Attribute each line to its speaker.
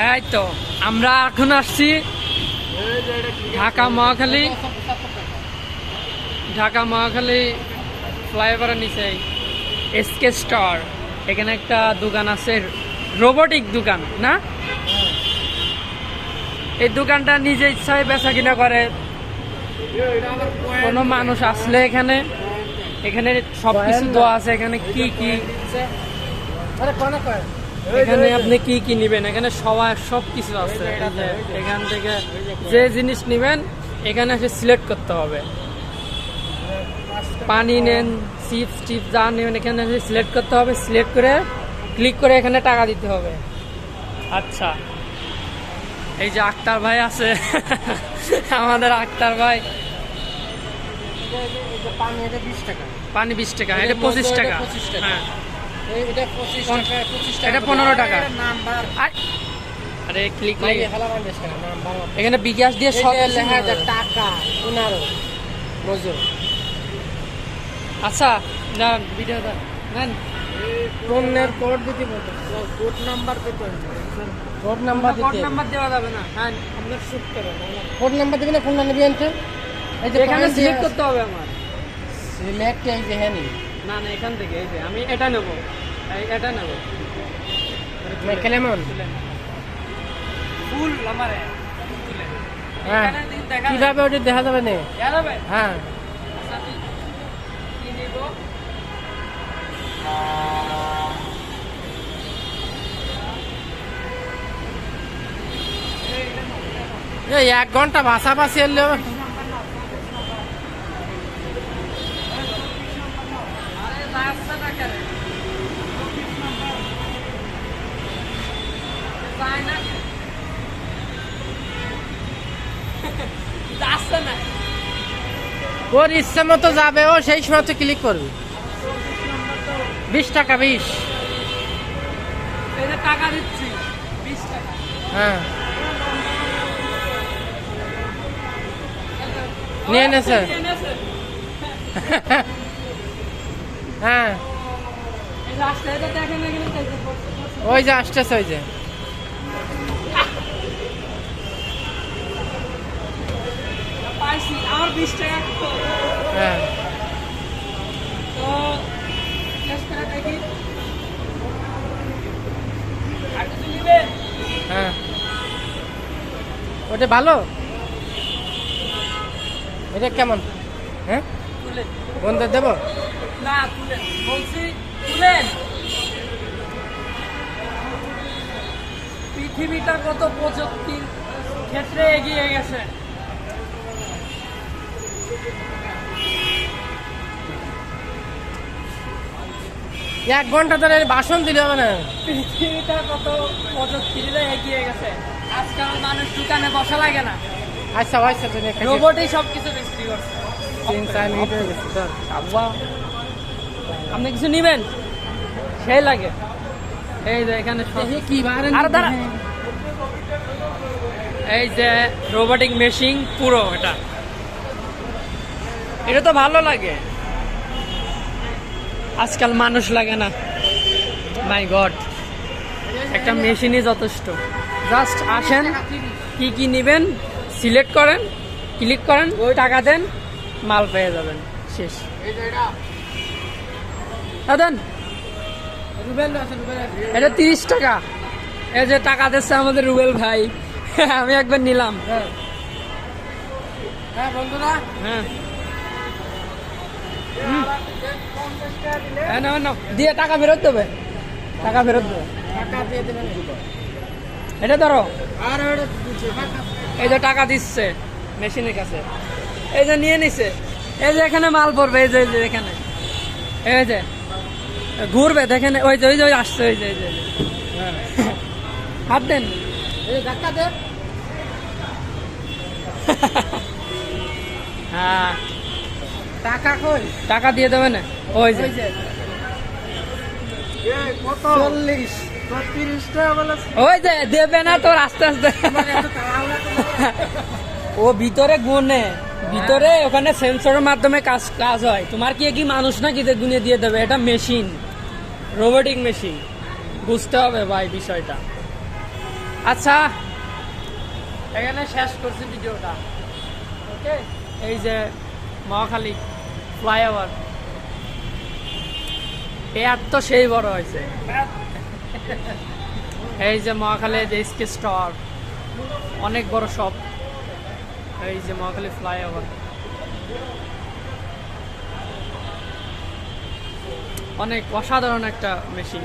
Speaker 1: এই তো, আমরা এখন আসছি ঢাকা মহাখালী। ঢাকা মহাখালী ফ্লাইওভারের নিচে এসকে স্টোর এখানে একটা দোকান আছে, রোবোটিক দোকান, না? এই দোকানটা নিজে ইচ্ছায় বেচা কিনা করে। কোনো মানুষ আসলে এখানে এখানে সব কিছু দেওয়া আছে, এখানে কি কি? এখানে আপনি কি কি নিবেন? এখানে সবাই সব কিছু আছে। এখান থেকে যে জিনিস নিবেন এখানে এসে সিলেক্ট করতে হবে। পানি নেন চিপস টিপস যা নেবেন এখানে এসে সিলেক্ট করতে হবে। সিলেক্ট করে ক্লিক করে এখানে টাকা দিতে হবে। আচ্ছা। এই যে আক্তার ভাই আছে। আমাদের আক্তার ভাই।
Speaker 2: পানি বিশ টাকা।
Speaker 1: পানি বিশ টাকা এটা পঁচিশ টাকা।
Speaker 2: 25 টাকা।
Speaker 1: হ্যাঁ।
Speaker 2: এটা পঁচিশ টাকা পঁচিশ টাকা
Speaker 1: এটা 15 টাকা।
Speaker 2: নাম্বার।
Speaker 1: আয়। আরে ক্লিক
Speaker 2: লাগে
Speaker 1: লাগে
Speaker 2: হালা বান্ধেস টাকা নাম্বার
Speaker 1: এখানে বিকাশ দিয়ে সব
Speaker 2: লেখা আছে
Speaker 1: নেওয়া যাবে।
Speaker 2: টাকা পনেরো মজুর
Speaker 1: আচ্ছা না ভিডিও নেন।
Speaker 2: পণ্যের কোড দিতে বলতে কোড নাম্বার দিতে কোড নাম্বার
Speaker 1: কোড নাম্বার দেওয়া যাবে না। হ্যাঁ আপনার শুট করেন
Speaker 2: কোড নাম্বার দিবেন কোনটা নেবেন আনতে? এই যে
Speaker 1: এখানে সিলেক্ট করতে হবে আমার।
Speaker 2: সিলেক্ট এই যে হ্যাঁ না
Speaker 1: না এখান থেকে এই যে আমি এটা নেব। এটা নেব।
Speaker 2: কেমন
Speaker 1: ফুল আমারে
Speaker 2: হ্যাঁ। কীভাবে ওটা দেখা যাবে না? হ্যাঁ।
Speaker 1: আচ্ছা
Speaker 2: এক ঘণ্টা ভাষা ভাষি এলো
Speaker 1: আরে রাস্তা না করে যায় না না।
Speaker 2: ওর ইচ্ছা মতো যাবে ও সেই সময় তো ক্লিক করবি। বিশ টাকা বিশ।
Speaker 1: টাকা দিচ্ছি বিশ টাকা।
Speaker 2: হ্যাঁ। নিয়ে। হ্যাঁ।
Speaker 1: না দেখতে পাচ্ছি।
Speaker 2: ওই যে আসতেছে ওই যে।
Speaker 1: আমার বিশ টাকা তো
Speaker 2: হ্যাঁ।
Speaker 1: তো টেস্ট করে দেখি। আর কিছু নিবেন
Speaker 2: হ্যাঁ। ওটা ভালো? এটা কেমন? হ্যাঁ? বন্ধু দেবো?
Speaker 1: না তুলেন বলছি তুলেন পৃথিবীটা কত প্রযুক্তির ক্ষেত্রে এগিয়ে গেছে।
Speaker 2: এক ঘণ্টা ধরে বাসন দিলে হবে না।
Speaker 1: পৃথিবীটা কত প্রযুক্তিতে এগিয়ে গেছে। আজকাল মানুষ দোকানে বসা লাগে না।
Speaker 2: আচ্ছা আচ্ছা
Speaker 1: রোবটই বিক্রি করছে। আপনি কিছু নিবেন? সেই লাগে। এই যে এখানে
Speaker 2: কি
Speaker 1: আর দাঁড়া। এই যে রোবোটিক মেশিন পুরো এটা। এটা তো ভালো লাগে। আজকাল মানুষ লাগে না। মাই গড একটা মেশিনই যথেষ্ট। জাস্ট আসেন কি কি নেবেন সিলেক্ট করেন ক্লিক করেন ওই টাকা দেন মাল পেয়ে যাবেন। শেষ। দেন এটা তিরিশ টাকা। এই যে টাকা দিচ্ছে আমাদের রুবেল ভাই। আমি একবার নিলাম।
Speaker 2: হ্যাঁ। হ্যাঁ বন্ধুরা।
Speaker 1: হ্যাঁ। দিয়ে টাকা ফেরত দেবে। টাকা ফেরত দেবে। এটা ধরো। এই যে টাকা দিচ্ছে মেশিনের কাছে। এই যে নিয়ে নিছে। এই যে এখানে মাল পড়বে এই যে এই যে এখানে। এই যে ঘুরবে দেখেন ওই যে ওই যে আসছে ওই যে ওই যে হাত দেন। হ্যাঁ।
Speaker 2: টাকা কই?
Speaker 1: টাকা দিয়ে দেবে না? ওই যে।
Speaker 2: ওই যে। চল্লিশ।
Speaker 1: ওই দেবে না তোর আস্তে আস্তে। ও ভিতরে গুনে ভিতরে ওখানে সেন্সরের মাধ্যমে কাজ কাজ হয়। তোমার কি কি মানুষ নাকি যে গুনে দিয়ে দেবে? এটা মেশিন রোবোটিক মেশিন বুঝতে হবে ভাই বিষয়টা। আচ্ছা। এখানে শেষ করছি ভিডিওটা। ওকে এই যে মহাখালী। ফ্লাইওভার। পেয়ার তো সেই বড় হয়েছে। এই যে মহাখালী যে স্কে স্টোর, অনেক বড় শপ। এই যে মহাখালী ফ্লাইওভার। অনেক অসাধারণ একটা মেশিন।